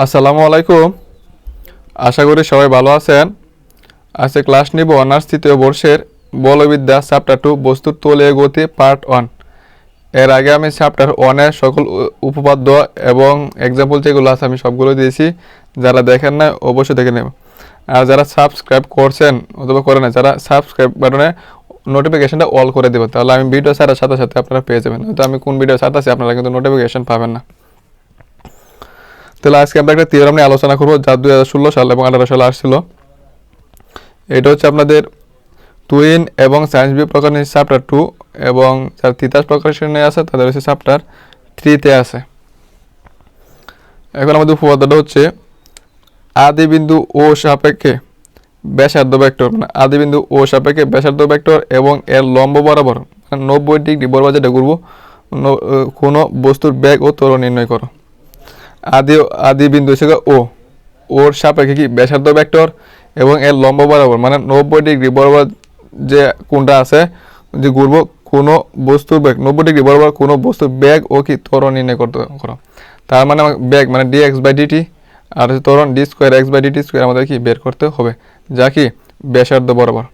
আসসালামু আলাইকুম। আশা করি সবাই ভালো আছেন। আজকে ক্লাস নিব অনার্স তৃতীয় বর্ষের বলবিদ্যা চ্যাপ্টার টু, বস্তুর তলীয় গতি পার্ট ওয়ান। এর আগে আমি চ্যাপ্টার ওয়ানের সকল উপপাদ্য এবং এক্সাম্পল যেগুলো আছে আমি সবগুলো দিয়েছি। যারা দেখেন না অবশ্যই দেখে নেব আর যারা সাবস্ক্রাইব করছেন অথবা করে না যারা সাবস্ক্রাইব বাটনে নোটিফিকেশনটা অল করে দেবেন, তাহলে আমি ভিডিও ছাড়ার সাথে সাথে আপনারা পেয়ে যাবেন। হয়তো আমি কোন ভিডিও ছাড়তেছি, আপনারা কিন্তু নোটিফিকেশন পাবেন না। তাহলে আজকে আমরা একটা থিওরাম নিয়ে আলোচনা করব, যা দুই হাজার ষোলো সাল এবং আঠারো সালে আসছিল। এটা হচ্ছে আপনাদের টুইন এবং সায়েন্স বি প্রকার চ্যাপ্টার টু এবং যারা তিতাস প্রকাশনে আছে, তাদের হচ্ছে চ্যাপ্টার থ্রিতে আছে। এখন আমাদের উপপাদ্যটা হচ্ছে আদি বিন্দু ও সাপেক্ষে ব্যাসার্ধ ভেক্টর মানে আদি বিন্দু ও সাপেক্ষে ব্যাসার্ধ ভেক্টর এবং এর লম্ব বরাবর মানে নব্বই ডিগ্রি বরাবর যেটা করব কোনো বস্তুর ব্যাগ ও ত্বরণ নির্ণয় করো। আদি আদি বিন্দু হচ্ছে ও। ওর সাপেক্ষে কি ব্যাসার্ধ ভেক্টর এবং এর লম্ব বরাবর মানে নব্বই ডিগ্রি বরাবর যে কোনটা আছে, যে ঘুরবো, কোনো বস্তুর ব্যাগ নব্বই ডিগ্রি বরাবর কোনো বস্তুর ব্যাগ ও কি ত্বরণ নির্ণয় করতে করো। তার মানে বেগ মানে ডি এক্স বাই ডিটি আর হচ্ছে ত্বরণ D square X by DT square আমাদের কি বের করতে হবে, যা কি ব্যাসার্ধ বরাবর।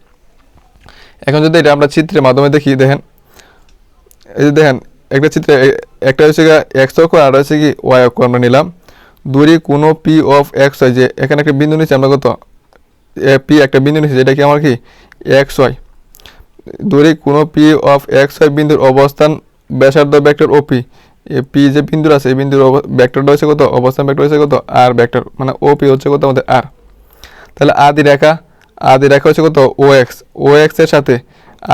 এখন যদি এটা আমরা চিত্রের মাধ্যমে দেখি, দেখেন, এই যে দেখেন একটা চিত্রে একটা হচ্ছে এক্স অক্ষ, আর হচ্ছে কি ওয়াই অক্ষ আমরা নিলাম। দূরে কোনো পি অফ এক্স হয় যে, এখানে একটা বিন্দু নিচ্ছে আমরা কত? পি একটা বিন্দু নিচ্ছি যেটা কি আমার কি? এক্স ওয়াই দূরে কোনো পি অফ এক্স হয় বিন্দুর অবস্থান ব্যাসার্ধ ভেক্টর ও পি পি যে বিন্দুর আছে, এই বিন্দুর ভেক্টরটা হচ্ছে কত? অবস্থান ভেক্টর হচ্ছে কত? আর ভেক্টর মানে ও পি হচ্ছে কত আমাদের আর তাহলে আদি রেখা আদি রেখা হচ্ছে কত? ও এক্স ও এক্সের সাথে,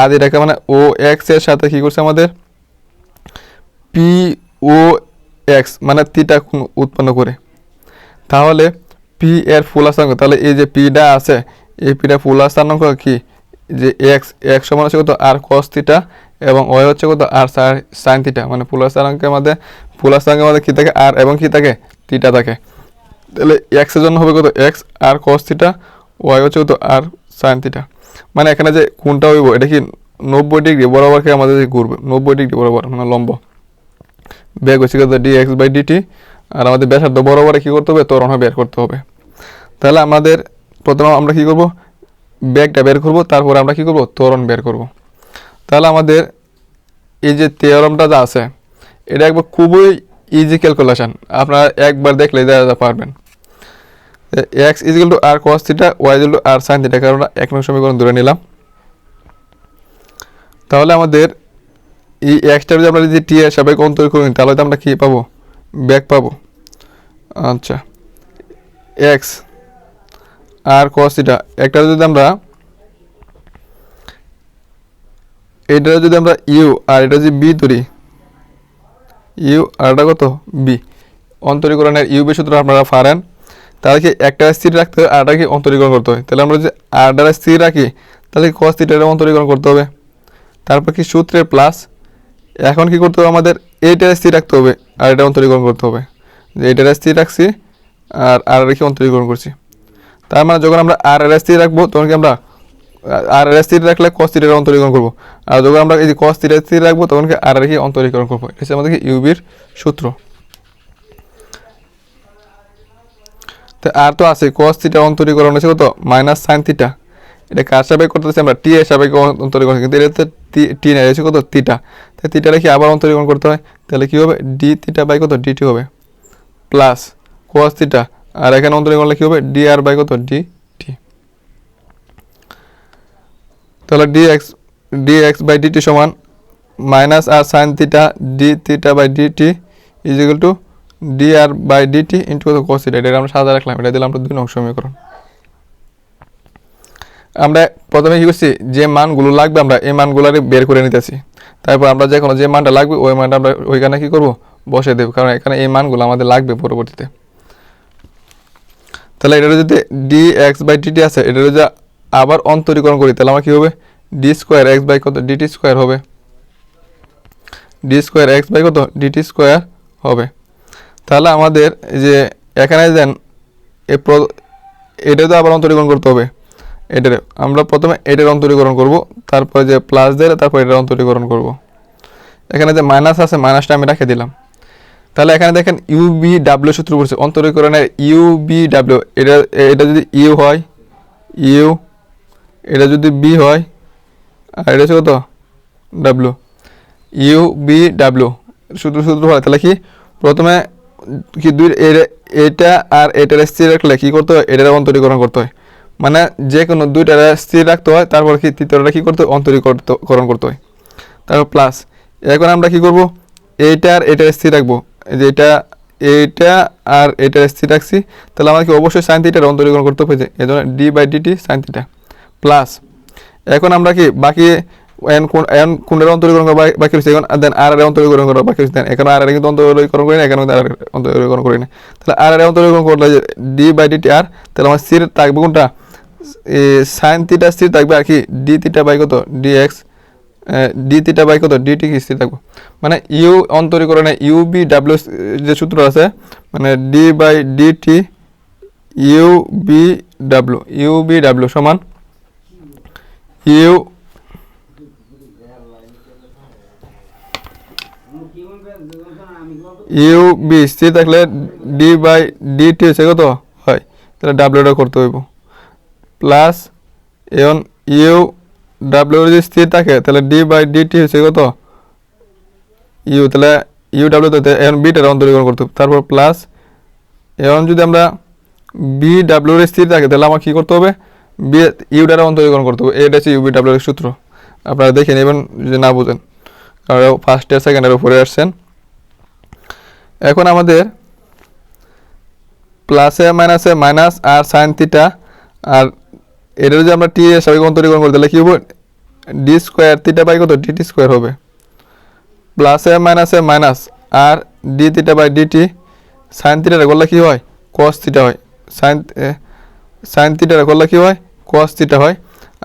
আদি রেখা মানে ও এক্সের সাথে কি করছে আমাদের? পি ও এক্স মানে তিটা উৎপন্ন করে। তাহলে পি এর ফুল স্থানাঙ্ক তাহলে এই যে পিটা আছে, এই পিটা ফুল স্থানাঙ্ক কি? যে এক্স এক্স সমান হচ্ছে কত? আর কস থিটা এবং ওয়াই হচ্ছে কত? আর সাইন থিটা মানে ফুল স্থানাঙ্কের মধ্যে, ফুল স্থানাঙ্কের মধ্যে কি থাকে? আর এবং কি থাকে? থিটা থাকে। তাহলে এক্সের জন্য হবে কত? X r cos theta y হচ্ছে কত? আর সাইন থিটা মানে এখানে যে কোনটা হইব, এটা কি নব্বই ডিগ্রি বরাবরকে আমাদের যে ঘুরবে? নব্বই ডিগ্রি বরাবর মানে লম্ব। বেগ হচ্ছে কত ডি এক্স বাই ডিটি আর আমাদের ব্যাসার্ধ বরাবরে কী করতে হবে? ত্বরণ বের করতে হবে। তাহলে আমাদের প্রথমে আমরা কী করব? ব্যাগটা বের করব, তারপরে আমরা কী করব? ত্বরণ বের করব। তাহলে আমাদের এই যে থিওরামটা যা আছে, এটা একবার খুবই ইজি ক্যালকুলেশন আপনারা একবার দেখলে যা পারবেন। X is equal to r cos theta y is equal to r sine theta কারণ এক নং সমীকরণ ধরে নিলাম। তাহলে আমাদের এই এক্সটার যদি আমরা যদি টি এর সাপেক্ষে অন্তর করি, তাহলে তো আমরা কী পাবো? ব্যাক পাবো। আচ্ছা। এক্স আর কস থিটা একটা যদি আমরা এটা যদি আমরা ইউ আর এটা যদি বি ধরি ইউ আর এটা কত? বি অন্তরীকরণের ইউ বি সূত্র আপনারা পারেন। তাহলে কি একটা স্থির রাখতে হবে আরটা কি অন্তরীকরণ করতে হবে তাহলে আমরা যদি আরটা স্থির রাখি, তাহলে কস থিটাটা অন্তরীকরণ করতে হবে। তারপর কি সূত্রের প্লাস এখন কি করতে হবে? আমাদের এইটা স্থির রাখতে হবে আর এটা অন্তরীকরণ করতে হবে। যে এইটা স্থির রাখছি আর আর রেখে অন্তরীকরণ করছি। তার মানে যখন আমরা আর এর স্থির রাখব, তখন কি আমরা আর এর স্থির রাখলে কস থিটার অন্তরীকরণ করব। আর যখন আমরা এই যে কস থিটা স্থির রাখব, তখন কি আর রেখে অন্তরীকরণ করব? এটা আমাদের কি ইউবির সূত্র। তো আর তো আছে কস থিটা অন্তরীকরণ হচ্ছে কত? মাইনাস সাইন থিটা এটা কার সাপেক্ষে করতেছি আমরা? টি এর অ- অন্তরীকরণ কিন্তু এটা তো, টি না হচ্ছে কত? থিটা তাই থিটা রেখে আবার অন্তরীকরণ করতে হয়। তাহলে কি হবে? ডি থিটা বাই কত? ডিটি হবে। প্লাস কোয়াস থিটা আর এখানে অন্তরীকরণ কি হবে ডি আর বাই কত? ডি টি তাহলে d x d x by dt সমান minus r sine theta d theta by dt is to d r by dt into কত? কস থিটা এটা আমরা সাদা রাখলাম। এটা দিলাম আমরা দুই নং সমীকরণ। আমরা প্রথমে কি করছি, যে মানগুলো লাগবে আমরা এই মানগুলোরে বের করে নিতেছি। তারপর আমরা যে কোনো যে মানটা লাগবে, ওই মানটা আমরা ওইখানে কি করব বসে দেব। কারণ এখানে এই মানগুলো আমাদের লাগবে পরবর্তীতে। তাহলে এটা যদি ডি এক্স বাই ডিটি আছে, এটা যদি আবার অন্তরীকরণ করি, তাহলে আমার কী হবে? ডি স্কোয়ার এক্স বাই কত ডিটি স্কোয়ার হবে। ডি স্কোয়ার এক্স বাই কত ডিটি স্কোয়ার হবে। তাহলে আমাদের যে এখানে দেন এটা তো আবার অন্তরীকরণ করতে হবে। এটার, আমরা প্রথমে এটার অন্তরীকরণ করব, তারপরে যে প্লাস দিলে তারপর এটার অন্তরীকরণ করব। এখানে যে মাইনাস আছে মাইনাসটা আমি রেখে দিলাম। তাহলে এখানে দেখেন ইউ বি ডাব্লিউ সূত্র পড়ছে। অন্তরীকরণের ইউ বি ডাব্লিউ এটা এটা যদি ইউ হয় ইউ এটা যদি বি হয়, আর এটা হচ্ছে কত? ডাব্লিউ ইউ বি ডাব্লিউ সূত্র সূত্র হয়। তাহলে কি? প্রথমে কি দুই এটা আর এটার স্থির রাখলে কী করতে হয়? এটার অন্তরীকরণ করতে হয়। মানে যে কোনো দুইটা স্থির রাখতে হয়, তারপর কি তৃতীয়টা কি করতে হয়? অন্তরীকরণ করতে হয়। তারপর প্লাস এখন আমরা কি করব? আর এটার স্থির রাখব। যে এটা এইটা আর এটা স্থির রাখছি, তাহলে আমাকে অবশ্যই সাইন থিটার অন্তরীকরণ করতে হবে এই জন্য d by dt sine theta plus এখন আমরা কি বাকি এন কোন এন কোনের অন্তরীকরণ করা বাকি রয়েছে, এখন দেন আর এর অন্তরীকরণ করা বাকি রয়েছে দেন এখন আর এর কিন্তু অন্তরীকরণ করি না, এখানে আর অন্তরীকরণ করি না। তাহলে আর এর অন্তরীকরণ করলে ডি বাই ডিটি আর তাহলে আমার স্থির থাকবে কোনটা? সাইন থিটা স্থির থাকবে আর কি ডি থিটা বাই কত? D x D theta by কত? ডিটি কি স্থির থাকবে? মানে ইউ অন্তরীকরণে ইউ বি ডাব্লিউ যে সূত্র আছে মানে D by DT you v W you v W সমান ইউ ইউ বি স্থির থাকলে ডি বাই ডিটি হচ্ছে কত? হয়। তাহলে ডাব্লিউটা করতে হইব। প্লাস এখন ইউ ডাব্লিউ যদি স্থির থাকে, তাহলে ডি বাই ডিটি হচ্ছে কত? ইউ তাহলে ইউ ডাব্লিউ এখন বিটার অন্তরীকরণ করতে তারপর প্লাস এখন যদি আমরা বি ডাব্লিউ এর স্থির থাকে, তাহলে আমার কী করতে হবে? বি ইউটার অন্তরীকরণ করতে হবে। এটা হচ্ছে ইউবি ডাব্লিউ এর সূত্র। আপনারা দেখে নেবেন, যদি না বুঝেন। কারণ ফার্স্ট ইয়ার সেকেন্ড ইয়ার উপরে আসছেন। এখন আমাদের প্লাসে মাইনাসে মাইনাস আর সাইন থিটা আর এটা যদি আমরা টি এর সাবেক অন্তরীকরণ করি, তাহলে কী হবে? ডি স্কোয়ার থিটা বাই কত? ডিটি স্কোয়ার হবে। প্লাসে মাইনাসে minus r d theta by dt sine থিটাটা করলে কী হয়? কস থিটা হয়। সাইন সাইন থিটাটা করলে কী হয়? কস থিটা হয়।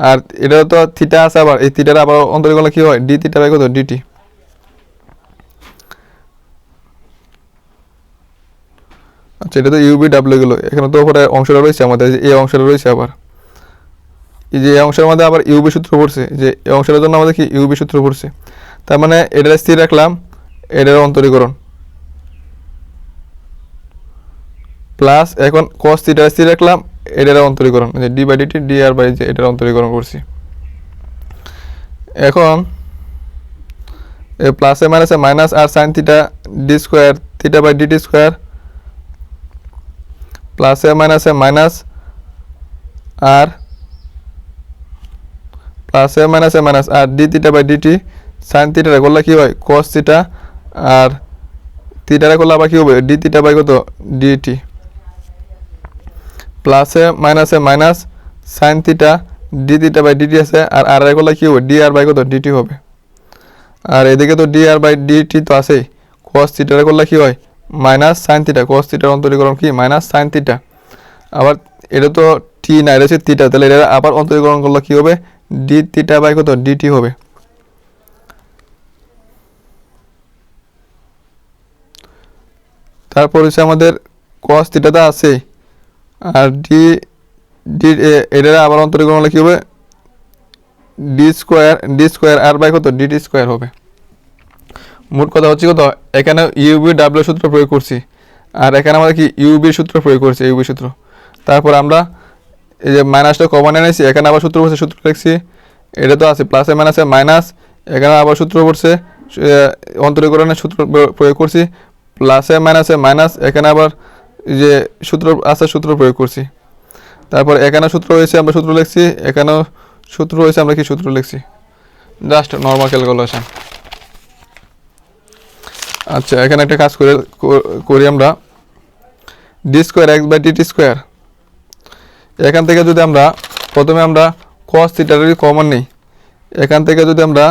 আর এটা তো থিটা আছে আবার, এই থিটাটা আবার অন্তরীকরণ করলে কী হয়? ডি থিটা বাই কত? ডিটি আচ্ছা এটা তো ইউবি ডাব্লিউ গেলো। এখানে তো ওপরে অংশটা রয়েছে আমাদের, এই অংশটা রয়েছে আবার। এই যে অংশের মধ্যে আবার ইউবি সূত্র পড়ছে যে এই অংশের জন্য আমাদের কি ইউবি সূত্র পড়ছে? তার মানে এটার স্থির রাখলাম, এটার অন্তরীকরণ। প্লাস এখন কস থিটার স্থির রাখলাম, এটার অন্তরীকরণ যে d by dt d r by যে এটার অন্তরীকরণ করছি। এখন এ প্লাসে মাইনাসে minus r sine theta d square theta by dt square প্লাসে মাইনাসে মাইনাস আর প্লাসে মাইনাসে minus A minus r d theta by dt sine থিটাটা করলে কী হয়? কস থিটা আর থিটাটা করলে আবার কী হবে? ডি থিটা বাই কত? ডিটি প্লাসে মাইনাসে minus A minus sine theta d theta by dt আছে, আর আর এর করলে কী হবে? ডি আর বাই কত ডিটি হবে। আর এদিকে তো ডি আর বাই ডিটি তো আছেই। কস থিটার করলে কী হয়? মাইনাস সাইন থিটা কস থিটার অন্তরীকরণ কি? মাইনাস সাইন থিটা আবার এটা তো টি না এটা হচ্ছে থিটা তাহলে এটা আবার অন্তরীকরণ করলে কী হবে? ডি থিটা বাই কত? ডিটি হবে। তারপর হচ্ছে আমাদের কস থিটাটা আছে। আর ডি ডি এটা আবার অন্তরীকরণ হলে কী হবে? D square d square r by কত? ডিটি স্কোয়ার হবে। মোট কথা হচ্ছে কত? এখানে ইউবি ডাব্লিউ সূত্র প্রয়োগ করছি। আর এখানে আমরা কি ইউবি সূত্র প্রয়োগ করছি ইউবি সূত্র। তারপর আমরা এই যে মাইনাসটা কমন এনেছি, এখানে আবার সূত্র পড়ছে সূত্র লিখছি। এটা তো আছে প্লাসে মাইনাসে মাইনাস এখানে আবার সূত্র পড়ছে অন্তরীকরণের সূত্র প্রয়োগ করছি। প্লাসে মাইনাসে মাইনাস এখানে আবার যে সূত্র আছে, সূত্র প্রয়োগ করছি। তারপর এখানে সূত্র রয়েছে আমরা সূত্র লিখছি, এখানেও সূত্র রয়েছে আমরা কি সূত্র লিখছি? জাস্ট নর্মাল ক্যালকুলেশন আচ্ছা এখানে একটা কাজ করে করি আমরা। D square x by dt square এখান থেকে যদি আমরা প্রথমে আমরা কস থিটারেরই কমন নিই। এখান থেকে যদি আমরা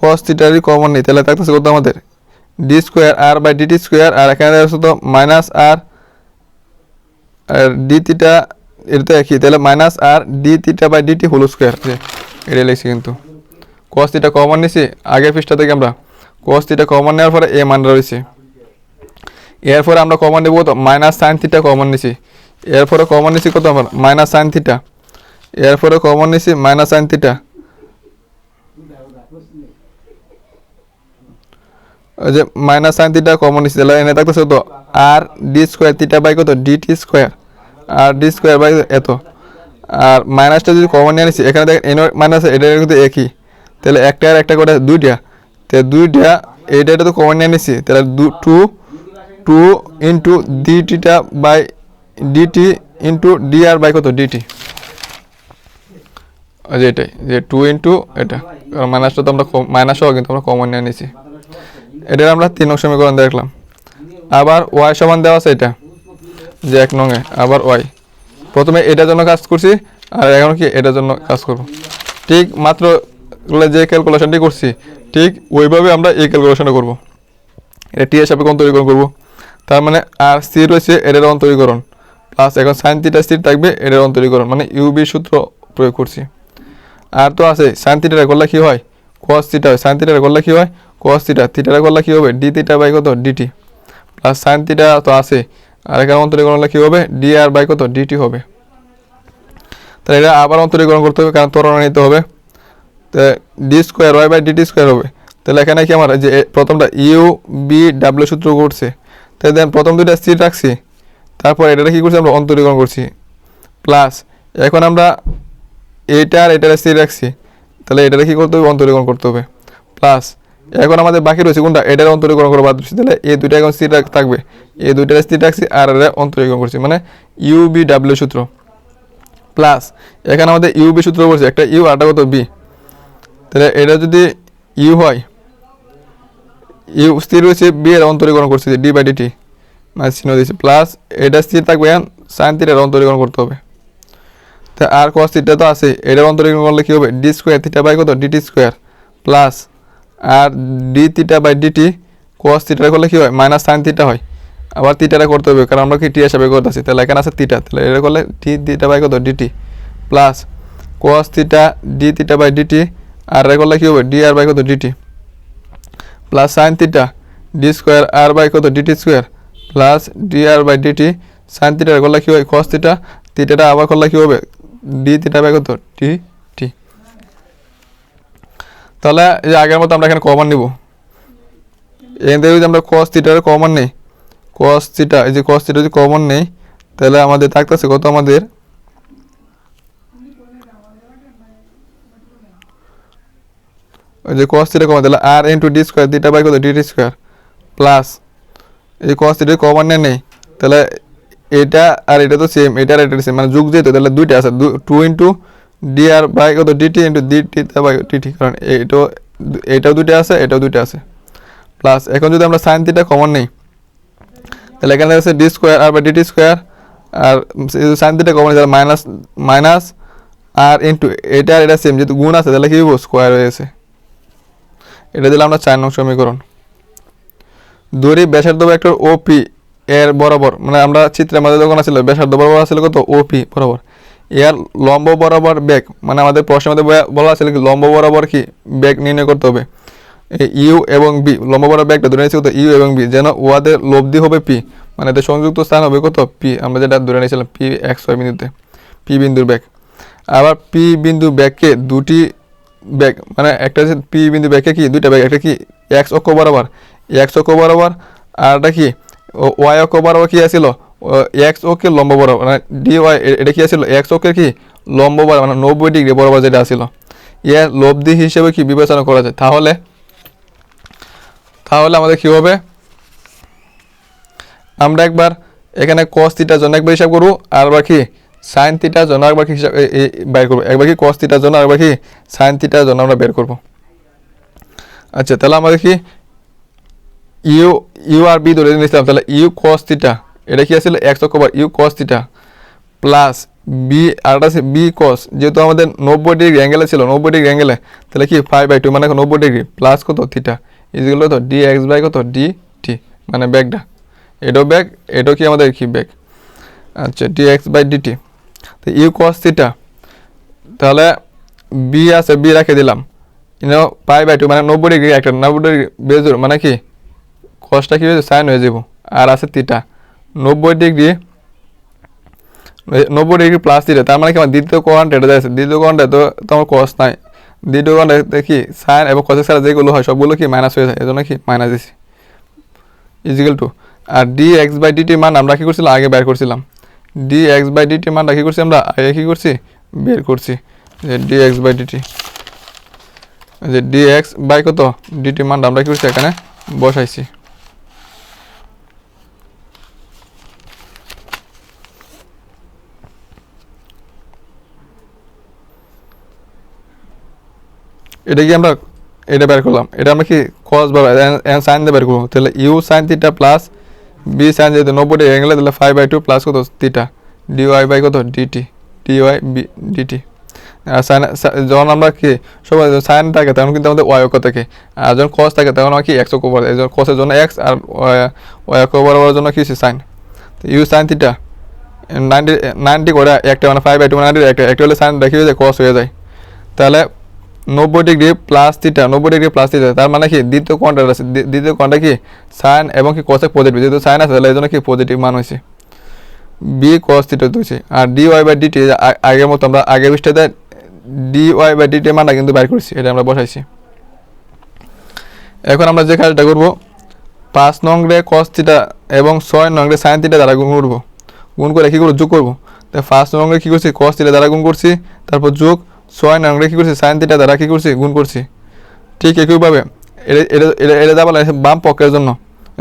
কস থিটারেরই কমন নিই, তাহলে থাকতেছে কত আমাদের? D square r by dt square আর এখানে আছে তো মাইনাস আর ডি থিটা এটা তো একই, তাহলে minus r d theta by dt whole square এটা লিখছি কিন্তু। কস থিটা কমন নিছি, আগের পৃষ্ঠা থেকে আমরা কস থিটা কমন নেওয়ার পরে এ মান রয়েছে এরপরে আমরা কমন নেব কত মাইনাস সাইন থিটা কমন নিছি। এরপরে কমন নিছি কত আমার মাইনাস সাইন থিটা এরপরে কমন নিছি মাইনাস সাইন থিটা যে মাইনাস সাইন থিটা কমন নিচ্ছে তাহলে এনে থাকতেছে তো r d square theta by কত? Dt square r d square by এত। আর মাইনাসটা যদি কমন নিয়ে নিচ্ছি এখানে দেখেন এন মাইনাস এটা কিন্তু একই। তাহলে একটা আর একটা করে দুইটা। তো দুইটা, এইটা তো কমন নিয়ে নিচ্ছি তাহলে two two into ডিটিটা by dt into d r by কত ডিটি যে এটাই, যে টু ইন্টু এটা। কারণ মাইনাসটা তো আমরা মাইনাস সহ কিন্তু আমরা কমন নিয়ে নিছি। এটার আমরা তিন নং সমীকরণ দেখলাম আবার ওয়াই সমান দেওয়া আছে এটা, যে এক নঙে আবার ওয়াই প্রথমে এটার জন্য কাজ করছি, আর এখন কি এটার জন্য কাজ করব। ঠিক মাত্র যে ক্যালকুলেশনটি করছি, ঠিক ওইভাবে আমরা এই ক্যালকুলেশনটা করব। এটা টি এর সাপেক্ষে অন্তরীকরণ করব। তার মানে আর সি রয়েছে, এটার অন্তরীকরণ। প্লাস এখন সাইন থিটা স্থির থাকবে, এটার অন্তরীকরণ মানে ইউবি সূত্র প্রয়োগ করছি। আর তো আছে সাইন থিটাটা করলে কি হয়? কস থিটা হয়। সাইন থিটাটা করলে কি হয়? কস থিটা থিটাটা করলে কি হবে? ডি থিটা বাই কত? ডিটি প্লাস সাইন থিটা তো আছে। আর এখানে করলে কি হবে? ডি আর বাই কত? ডিটি হবে। তাহলে এটা আবার অন্তরীকরণ করতে হবে, কারণ ত্বরণ নিতে হবে। তো d square y by dt square হবে। তাহলে এখানে কি আমার, যে প্রথমটা ইউ বি ডাব্লিউ সূত্র করছে। তাই দেন প্রথম দুইটা স্থির রাখছি। তারপর এটা কি করছি আমরা অন্তরীকরণ করছি। প্লাস এখন আমরা এইটা আর এটার স্থির রাখছি। তাহলে এটারে কি করতে হবে? অন্তরীকরণ করতে হবে। প্লাস এখন আমাদের বাকি রয়েছে কোনটা? এটার অন্তরীকরণ করে বাদ দিচ্ছি তাহলে এই দুইটা এখন স্থির থাকবে। এই দুইটার স্থির রাখছি আর এটা অন্তরীকরণ করছি। মানে ইউ বি ডাব্লিউ সূত্র। প্লাস এখানে আমাদের ইউ বি সূত্র বলছে, একটা ইউ আরটা কত? বি তাহলে এটা যদি ইউ হয় ইউ স্থির রয়েছে বি এর অন্তরীকরণ করছে ডি বাই ডিটি মানে চিহ্ন দিয়েছে। প্লাস এটা স্থির থাকবে সাইন থিটার অন্তরীকরণ করতে হবে। তা আর কস থিটা তো আছে। এটার অন্তরীকরণ করলে কী হবে? ডি স্কোয়ার থিটা বাই কত? Dt square plus r d theta by dt cos theta করলে কী হয়? মাইনাস সাইন থিটা হয়। আবার থিটাটা করতে হবে, কারণ আমরা কি টি হিসাবে করতেছি তাহলে এখানে আছে থিটা তাহলে এটা করলে ডি থিটা বাই কত? Dt plus cos theta d theta by dt আর এটা করলে কী হবে? ডি আর বাই কত? Dt plus sine theta d square r by কত? Dt square plus d r by dt sine theta করলে কি হয় কস থিটা থিটাটা আবার করলে কি হবে? ডি থিটা বাই কত টি টি তাহলে এই আগের মতো আমরা এখানে কমন নিব। এখান থেকে যদি আমরা কস থিটার কমন নেই কস থিটা এই যে কস থিটা যদি কমন নেই, তাহলে আমাদের থাকতেছে কত আমাদের? ওই যে cos থিটা কমন তাহলে r into d square theta by কত? ডিটি স্কোয়ার প্লাস এই cos থিটা কমন নেই, তাহলে এটা আর এটা তো সেম এটা আর এটা সেম মানে যুগ যেহেতু, তাহলে দুইটা আছে two into d r by কত dt into dt by dt কারণ এটাও এটাও দুইটা আছে, এটাও দুইটা আছে। প্লাস এখন যদি আমরা সাইন থিটা কমন নেই, তাহলে এখানে আছে d square r by dt square r sine theta common তাহলে মাইনাস মাইনাস আর ইন্টু এটা আর এটা সেম যেহেতু গুণ আছে, তাহলে কি স্কোয়ার হয়েছে এটা দিলাম আমরা চার নং সমীকরণ। দড়ি ব্যাসার্ধ ভেক্টর ওপি এর বরাবর মানে আমরা চিত্রের মধ্যে যখন আছিল ব্যাসার্ধ বরাবর আছিল কত? ওপি বরাবর। এর লম্ব বরাবর বেগ মানে আমাদের প্রশ্নের মধ্যে বলা আছিল কি, লম্ব বরাবর কি বেগ নির্ণয় করতে হবে? ইউ এবং বি লম্ব বরাবর বেগটা ধরে নিয়েছি কত? ইউ এবং বি যেন ওয়াদের লব্ধি হবে পি মানে এদের সংযুক্ত স্থান হবে কত? পি আমরা যেটা ধরে নিয়েছিলাম পি এক্স ওয়াই বিন্দুতে পি বিন্দুর বেগ আবার পি বিন্দু ব্যাগকে দুটি ব্যাগ মানে একটা হচ্ছে পি বিন্দু ব্যাগকে কি, দুইটা ব্যাগ, একটা কি এক্স অক্ষ বরাবর এক্স অক্ষ বরাবর, আর একটা কি ওয়াই অক্ষ বরাবর কি আছিল? এক্স অক্ষের লম্ব বরাবর মানে ডি ওয়াই এটা কি আছিল? এক্স অক্ষের কি, লম্ব বরাবর মানে নব্বই ডিগ্রি বরাবর যেটা আছিল। ইয়ে লব্ধি হিসেবে কি বিবেচনা করা যায়? তাহলে তাহলে আমাদের কি হবে? আমরা একবার এখানে কস থিটার জন্য একবার হিসাব করব, আর বাকি সাইন থিটার জন্য একবার কি হিসাব বের করব। একবার কি কস থিটার জন্য আরেকবার কি সাইন থিটার জন্য আমরা বের করব। আচ্ছা তাহলে আমাদের কি ইউ ইউ আর বি ধরে নিয়েছিলাম। তাহলে ইউ কস থিটা, এটা কি আছিল? এক্স অক্ষ u cos theta plus v আরটা আছে বি কস যেহেতু আমাদের নব্বই ডিগ্রি অ্যাঙ্গেলে ছিল, নব্বই ডিগ্রি অ্যাঙ্গেলে তাহলে কি ফাইভ বাই টু মানে নব্বই ডিগ্রি প্লাস কত? থিটা। ইজগুলো তো ডি এক্স বাই কত? ডি টি মানে ব্যাগটা। এটাও ব্যাগ, এটাও কি আমাদের কি ব্যাগ? আচ্ছা ডি এক্স বাই ডিটি তো ইউ কস থিটা তাহলে বি আছে বি রেখে দিলাম। ইনো পাই বাই টু মানে নব্বই ডিগ্রি একটা, নব্বই ডিগ্রি বেজুর মানে কি? কসটা কি হয়েছে সাইন হয়ে যাব। আর আছে থিটা নব্বই ডিগ্রি নব্বই ডিগ্রি প্লাস থিটা তার মানে কি? আমার দ্বিতীয় কোয়ান্ট এটা যাচ্ছে। দ্বিতীয় কোয়ান্টে তো তোমার কস নাই। দ্বিতীয় কোয়ান্টে দেখি সাইন এবং কসের ছাড়া যেগুলো হয়, সবগুলো কি মাইনাস হয়ে যায়? এজন্য কি? মাইনাস দিছি। Is equal to R d x by ডিটির মান আমরা কী করছিলাম? আগে বের করছিলাম। ডি এক্স বাই ডিটির মানটা কী করছি আমরা? কী করছি? বের করছি। যে ডি এক্স বাই ডিটি যে ডি এক্স বাই কত? ডিটি মানটা আমরা কী করছি এখানে? বসাইছি। এটা কি আমরা এটা বের করলাম। এটা আমরা কি কস বা সাইন দিয়ে বের করব? তাহলে u sine theta plus v sine যেহেতু নব্বই ডিগ্রি অ্যাঙ্গেলে তাহলে ফাইভ বাই টু প্লাস কত? থিটা ডিওয়াই বাই কত? ডিটি ডিওয়াই বি ডিটি আর সাইন যখন আমরা কি, সবাই সাইন থাকে তখন কিন্তু আমাদের ওয়াই অক্ষ থাকে। আর যখন কস থাকে তখন কি এক্স অক্ষ এই কসের জন্য এক্স আর ওয়াই অক্ষ বরাবর জন্য কি sine u sine theta ninety ninety করে একটা মানে ফাইভ বাই টু নাইনটি একটা একটা হলে সাইন দেখি যে কস হয়ে যায়। তাহলে নব্বই ডিগ্রি প্লাস থিটা নব্বই ডিগ্রি প্লাস থিটা তার মানে কি? দ্বিতীয় কোয়ান্টার আছে দ্বিতীয় কোয়ান্টা কি? সাইন এবং কি কসেক পজিটিভ যেহেতু সাইন আছে, তাহলে এই জন্য কি পজিটিভ মান হয়েছে? বি কস থিটা হয়েছে। আর ডি ওয়াই বাই ডিটি আগের মতো আমরা আগের পৃষ্ঠাতে ডি ওয়াই বাই ডিটি মানটা কিন্তু বাইর করেছি, এটা আমরা বসাইছি। এখন আমরা যে কাজটা করব, পাঁচ নং রে কস থিটা এবং ছয় নং রে সাইন থিটা দ্বারা গুণ করব। গুণ করে কী করব? যোগ করব। তাই ফার্স্ট নং রে কী করছি? কস থিটা দ্বারা গুণ করছি। তারপর যোগ ছয় নং রে, কী করছি সাইন থিটা দ্বারা কী করছি গুণ করছি ঠিক একইভাবে এটা দেওয়া লাগছে বাম পক্ষের জন্য।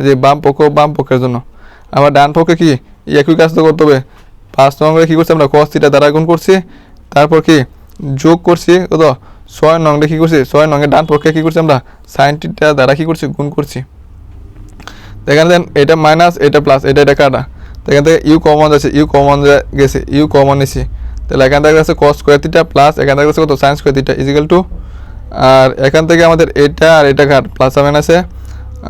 যে বাম পক্ষ, বাম পক্ষের জন্য। আবার ডান পক্ষে কি? একই কাজ তো করতে হবে। ফার্স্ট নং রে কী করছি আমরা? কস থিটা দ্বারা গুণ করছি। তারপর কি? যোগ করছি কত ছয় নং রে কী করছি? ছয় নংয়ের ডান পক্ষে কী করছি আমরা? সাইন থিটা দ্বারা কী করছি? গুণ করছি। তো এখানে দেন এটা মাইনাস এটা প্লাস এটা এটা কাটা। তো এখান থেকে ইউ কমন যাচ্ছে ইউ কমন গেছে ইউ কমন নিছি। তাহলে এখান থেকে আছে কস স্কোয়ার থিটা প্লাস এখান থেকে আছে কত? Sine square theta is equal to আর এখান থেকে আমাদের এটা আর এটা ঘাট প্লাস সেভেন আছে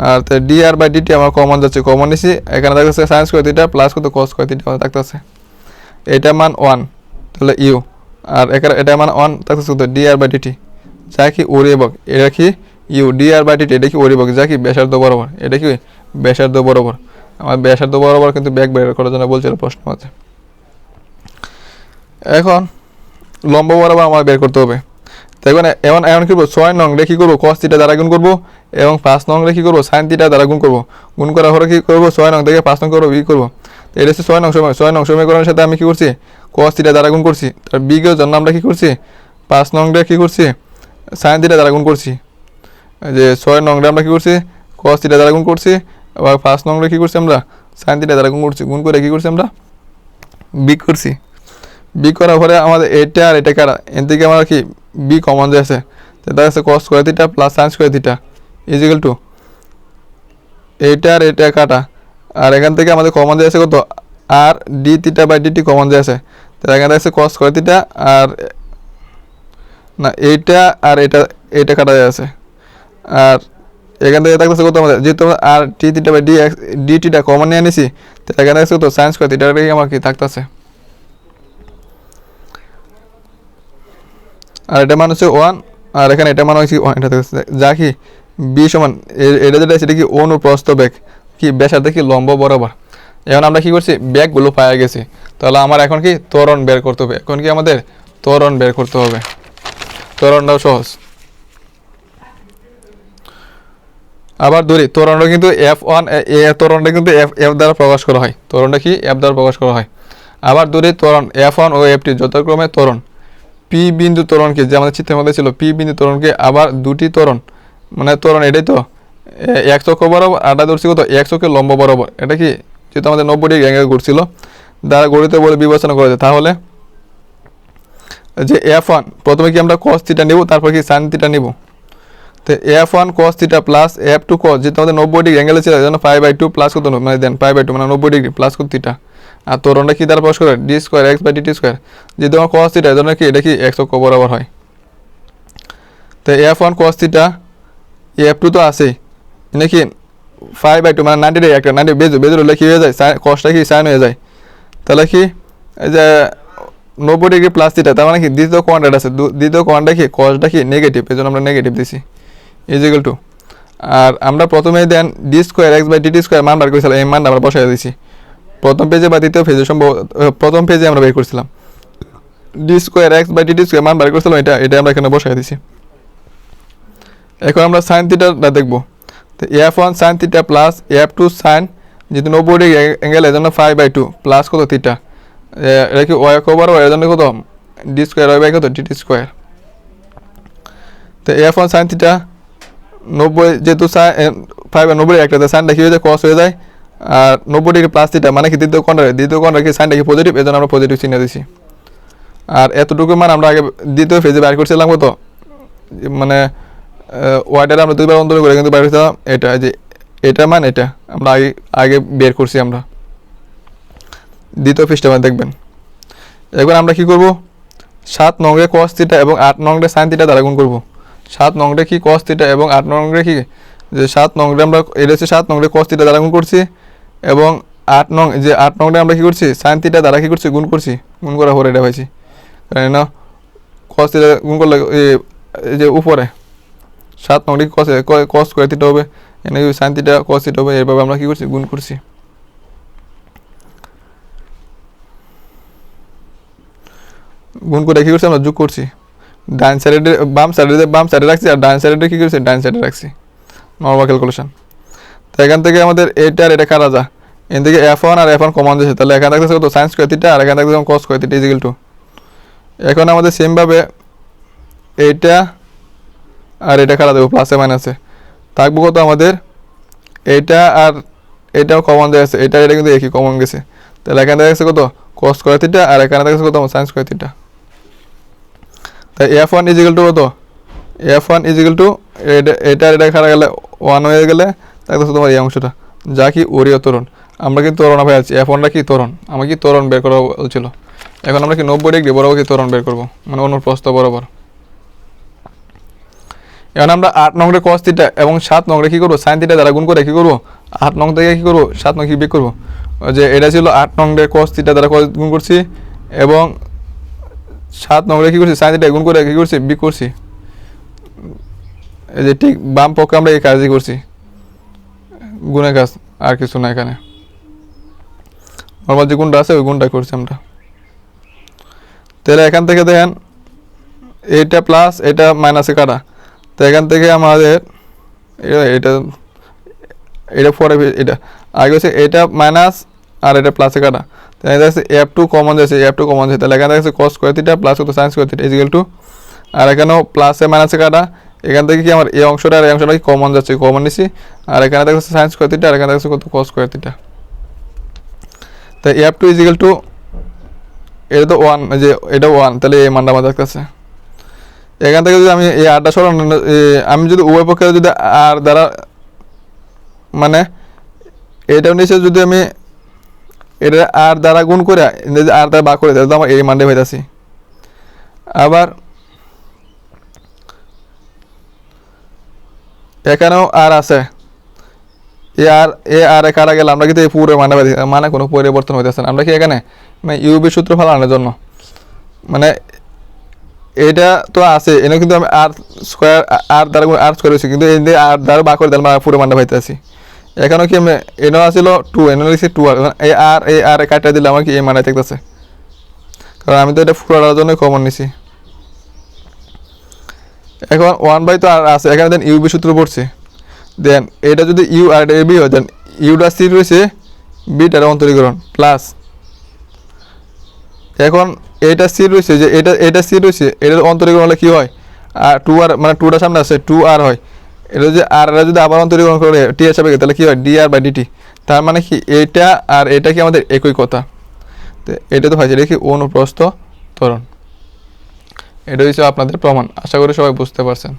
আর ডি আর বাই ডিটি আমার কমন যাচ্ছে কমন নিছি। এখানে থাকতেছে সাইন স্কোয়ার থিটা প্লাস কত? কস স্কোয়ার থিটা থাকতেছে এটা মান ওয়ান তাহলে ইউ আর এখানে এটা মান ওয়ান থাকতেছে কত? ডি আর বাই ডিটি যা কি ওরিয়েবক এটা কি u d r by dt এটা কি ওরিয়েবক যা কি ব্যাসার্ধ বরাবর, এটা কি ব্যাসার্ধ বরাবর? আমার ব্যাসার্ধ বরাবর কিন্তু ব্যাগ বের করার জন্য বলছিল প্রশ্ন আছে। এখন লম্ব বরাবর আমার বের করতে হবে। এখন এমন এমন কি করব? ছয় নং রে কী করব? কস থিটা দ্বারা গুণ করব এবং পাঁচ নং রে কী করব? সাইন থিটা দ্বারা গুণ করব। গুণ করার পরে কী করব? ছয় নং থেকে পাঁচ নং করব বি করব। তো এটা হচ্ছে ছয় নং সময়, ছয় নং সমীকরণের সাথে আমি কী করছি? কস থিটা দ্বারা গুণ করছি। তার বিগের জন্য আমরা কী করছি? পাঁচ নং রে কী করছি? সাইন থিটা দ্বারা গুণ করছি। যে ছয় নং রে আমরা কী করছি? কস থিটা দ্বারা গুণ করছি আবার পাঁচ নং রে কী করছি আমরা? সাইন থিটা দ্বারা গুণ করছি। গুণ করে কী করছি আমরা? বি করছি। বি করার পরে আমাদের এটা আর এটা কারা? এর থেকে আমার কি? বি কমন যে আছে সেটা আছে cos square theta plus sine square theta is equal to এইটা আর এটা কাটা। আর এখান থেকে আমাদের কমন যে আছে কত? R d theta by dt common যে আছে, তো এখানে আছে কস স্কোয়ার থিটা আর না এইটা আর এটা এইটা কাটা যায় আছে। আর এখান থেকে থাকতেছে কত আমাদের? যেহেতু আমরা r t theta by d x d টিটা কমন নিয়ে নিছি, তো এখানে আছে কত? সাইন স্কোয়ার থিটা আমার কি থাকতেছে। আর এটা মান হচ্ছে ওয়ান আর এখানে এটা মান ওয়ান এটা যা কি বি সমান এটা যেটা, সেটা কি অনুপ্রস্থ বেগ? কি ব্যাসার্ধ কি লম্ব বরাবর? এখন আমরা কি করছি? ব্যাগগুলো পাওয়া গেছি। তাহলে আমার এখন কি ত্বরণ বের করতে হবে? এখন কি আমাদের ত্বরণ বের করতে হবে? তরণটাও সহজ। আবার ধরি, ত্বরণটা কিন্তু এফ ওয়ান এ ত্বরণটা কিন্তু এফ এফ দ্বারা প্রকাশ করা হয়। ত্বরণটা কি? এফ দ্বারা প্রকাশ করা হয়। আবার ধরি, ত্বরণ এফ ওয়ান ও এফ টি যথাক্রমে ত্বরণ। পি বিন্দু ত্বরণকে, যে আমাদের চিত্রের মধ্যে ছিল পি বিন্দু তরণকে আবার দুটি ত্বরণ মানে ত্বরণ এটাই তো, এ- এক চক্র বরাবর আটা ধরছি কত? এক লম্ব বরাবর। এটা কি? যেহেতু আমাদের নব্বই ডিগ্রি অ্যাঙ্গেল ঘুরছিল, দ্বারা গড়িতে বলে বিবেচনা করেছে তাহলে, যে এফ ওয়ান প্রথমে কি আমরা কস থিটা নিব, তারপর কি সাইন থিটা নিব? তো f one cos theta plus f two cos যেহেতু আমাদের নব্বই ডিগ্রি অ্যাঙ্গেল ছিল যেন ফাইভ বাই টু প্লাস কত মানে দেন ফাইভ বাই টু মানে নব্বই ডিগ্রি প্লাস কত থিটা আর তোরণটা কি দ্বারা প্রকাশ করে? D square x by dt square যেহেতু আমার কস থিটা এই জন্য কি? এটা কি এক্স অক্ষ বরাবর হয়। তো f one cos theta f two তো আছেই। নাকি ফাইভ বাই টু মানে নাইনটি ডিগ্রি একটা নাইনটি বেজু বেজুর কি হয়ে যায় কসটা কি সাইন হয়ে যায়। তাহলে কি এই যে নব্বই ডিগ্রি প্লাস থিটা তার মানে কি দ্বিতীয় কোয়ান্টাটা আছে। দ্বিতীয় কোয়ান্টা কি কসটা কি নেগেটিভ এই জন্য আমরা নেগেটিভ দিছি। ইজিক্যাল টু আর আমরা প্রথমে then d square x by dt square মান বার করেছিলাম এই মানটা আমরা বসাই দিয়েছি প্রথম পেজে বা দ্বিতীয় পেজে সম্ভব প্রথম পেজে আমরা বের করছিলাম। D square x by d square মান বার করেছিলাম, এটা এটা আমরা এখানে বসাই দিছি। এখন আমরা সাইন থিটাটা দেখব। তো f one sine theta plus f two sine যেহেতু নব্বই ডিগ্রি অ্যাঙ্গেল এর জন্য ফাইভ বাই টু প্লাস কত থিটা এটা কি ওয়াই কভার এর জন্য কত? ডি স্কোয়ার ওয়াই বাই কত? ডি স্কোয়ার তো এফ ওয়ান সাইন থিটা নব্বই যেহেতু সাইন ফাইভ নব্বই, একটা সাইনটা কি হয়ে যায় কস হয়ে যায়। আর নব্বই ডিগ্রি প্লাস থিটা মানে কি দ্বিতীয় কোণটা দ্বিতীয় কোণটা কি সাইনটা কি পজিটিভ এজন্য আমরা পজিটিভ চিহ্ন দিছি। আর এতটুকু মান আমরা আগে দ্বিতীয় ফেজে বাইর করছিলাম কত? মানে ওয়াইটারে আমরা দুইবার অন্তর করে কিন্তু বাইর করছিলাম, এটা যে এটা মান এটা, আমরা আগে আগে বের করছি আমরা। দ্বিতীয় পৃষ্ঠা মানে দেখবেন। এবার আমরা কি করব? সাত নংরে কস থিটা এবং আট নংরে সাইন থিটা দ্বারা গুণ করব। সাত নংরে কি কস থিটা এবং আট নংরে কি? যে সাত নংরে আমরা, এটা হচ্ছে সাত নংরে কস থিটা দ্বারা গুণ করছি। এবং আট নং, যে আট নংটা আমরা কী করছি? সাইন থিটা দ্বারা কী করছি? গুণ করছি। গুণ করা পরে এটা পাইছি। না কস থিটা গুণ করলে এই যে উপরে, সাত নংটি কস কস করে থিটা হবে। এনে সাইন থিটা কস থিটা হবে এভাবে আমরা কী করছি? গুণ করছি। গুণ করে কী করছি আমরা? যোগ করছি। ডান সাইডে বাম সাইডে বাম সাইডে রাখছি আর ডান সাইডে কী করছি? ডান সাইডে রাখছি। নর্মাল ক্যালকুলেশন তো এখান থেকে আমাদের এইটা আর এটা কারা যা থেকে এফ ওয়ান আর এফ ওয়ান কমন দিয়েছে তাহলে এখানে থাকতেছে কত? সায়েন্স স্কোয়ার আর এখানে থাকতেছে cos square theta is equal to এখন আমাদের সেমভাবে এইটা আর এটা কারা দেবো প্লাসে মাইনাসে থাকব কত আমাদের? এইটা আর এটাও কমন দেওয়া আছে। এটা এটা কিন্তু একই কমন গেছে। তাহলে এখানে দেখা গেছে কত? কস স্কোয়ার থিটা আর এখানে দেখা গেছে কত? সাইন্স স্কোয়ার থিটা তাই f one is equal to কত? F one is equal to এটা এটা এটা গেলে ওয়ান হয়ে গেলে তোমার এই অংশটা। যা কি ওরিয় তরণ আমরা কি তরণা ভাই আছি? এফ ওয়ানটা কি তরণ? আমার কি তরণ বের করা বলছিল? এখন আমরা কি নব্বই ডিগ্রি বরাবর কি তরণ বের করব? মানে অন্য অনুপ্রস্থ বরাবর। এখন আমরা আট নংরে কস থিটা এবং সাত নংরে কি করব? সাইন থিটা দ্বারা গুণ করে কি করব? আট নং থেকে কি করব? সাত নং কি বিয়োগ করব। যে এটা ছিল আট নংরে কস থিটা দ্বারা cos গুণ করছি এবং সাত নংরে কি করছি? সাইন থিটা গুণ করে কি করছি? বিয়োগ করছি। এই যে ঠিক বাম পক্ষে আমরা এই কাজই করছি। গুণের কাজ, আর কিছু না এখানে। নর্মাল যে গুণটা আছে, ওই গুণটা করছি আমরা। তাহলে এখান থেকে দেখেন, এইটা প্লাস এটা মাইনাসে কাটা। তো এখান থেকে আমাদের, এটা এটা পরে এটা। আগে হচ্ছে এটা মাইনাস আর এটা প্লাসে কাটা। তাহলে দেখা যাচ্ছে এফ টু কমন যাচ্ছে এফ টু কমন যাচ্ছে তাহলে এখানে দেখা যাচ্ছে কস স্কোয়ার থিটা প্লাস কত sines square theta is equal to আর এখানেও প্লাসে মাইনাসে কাটা। এখান থেকে কি আমার এই অংশটা আর এই অংশটা কি কমন যাচ্ছে কমন নিছি। আর এখানে দেখা যাচ্ছে সাইন্স স্কোয়ার থিটা আর এখানে দেখা যাচ্ছে কত কস স্কোয়ার থিটা তাই f two is is equal to এটা তো ওয়ান যে এটা ওয়ান তাহলে এই মানটা আমার কাছে। এখান থেকে যদি আমি এই আরটা সরান আমি যদি উভয় পক্ষে যদি আর দ্বারা মানে এটা নিচে যদি আমি এটা আর দ্বারা গুণ করে যদি আর দ্বারা বা করে, তাহলে তো আমার এই মানটা হইতাছি আবার এখানেও আর আছে। এ আর এ আর কারা গেলে? আমরা কিন্তু এই পুরো মানে মানে কোনো পরিবর্তন হইতেছে না। আমরা কি এখানে? মানে ইউবি সূত্র ফালানোর জন্য। মানে এটা তো আছে, এনে কিন্তু আমি আর স্কোয়ার আর দ্বারা আর স্কোয়ার হয়েছি কিন্তু এই আর দ্বারা বা করে দিলাম পুরো মানটা পাইতেছি। এখানেও কি আমি এনেও আসছিল টু এনে লিখছি টু আর। এ আর এ আর এ কাটা দিলে আমার কি এই মানটা থাকতেছে? কারণ আমি তো এটা ফুরার জন্য কমন নিছি। এখন ওয়ান বাই তো আর আছে। এখানে দেন ইউবি সূত্র পড়ছে। দেন এটা যদি ইউ আর এটা বি হয়, দেন ইউটা সি রয়েছে বিটার অন্তরীকরণ প্লাস এখন এটা সি রয়েছে যে এটা এটা সি রয়েছে, এটার অন্তরীকরণ হলে কি হয়? আর টু আর মানে টুটা সামনে আছে টু আর হয়। এটা যদি আর যদি আবার অন্তরীকরণ করে টি হিসাবে তাহলে কি হয়? ডি আর বাই ডিটি তার মানে কি, এটা আর এটা কি আমাদের একই কথা। তো এটা তো হয় এটা কি অনুপ্রস্থ ত্বরণ। এটা হচ্ছে আপনাদের প্রমাণ, আশা করি সবাই বুঝতে পারছেন।